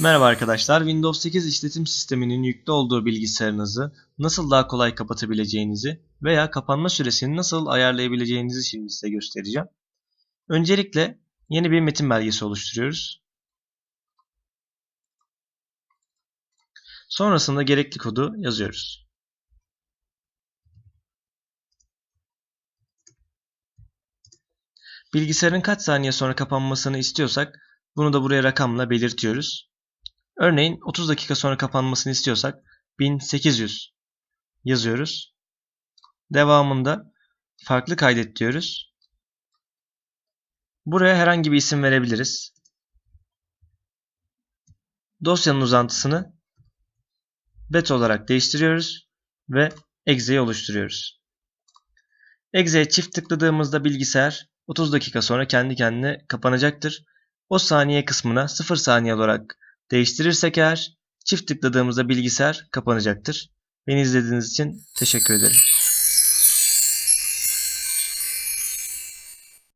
Merhaba arkadaşlar. Windows 8 işletim sisteminin yüklü olduğu bilgisayarınızı nasıl daha kolay kapatabileceğinizi veya kapanma süresini nasıl ayarlayabileceğinizi şimdi size göstereceğim. Öncelikle yeni bir metin belgesi oluşturuyoruz. Sonrasında gerekli kodu yazıyoruz. Bilgisayarın kaç saniye sonra kapanmasını istiyorsak bunu da buraya rakamla belirtiyoruz. Örneğin 30 dakika sonra kapanmasını istiyorsak 1800 yazıyoruz. Devamında farklı kaydet diyoruz. Buraya herhangi bir isim verebiliriz. Dosyanın uzantısını bet olarak değiştiriyoruz ve exe'yi oluşturuyoruz. Exe'ye çift tıkladığımızda bilgisayar 30 dakika sonra kendi kendine kapanacaktır. O saniye kısmına 0 saniye olarak değiştirirsek eğer çift tıkladığımızda bilgisayar kapanacaktır. Beni izlediğiniz için teşekkür ederim.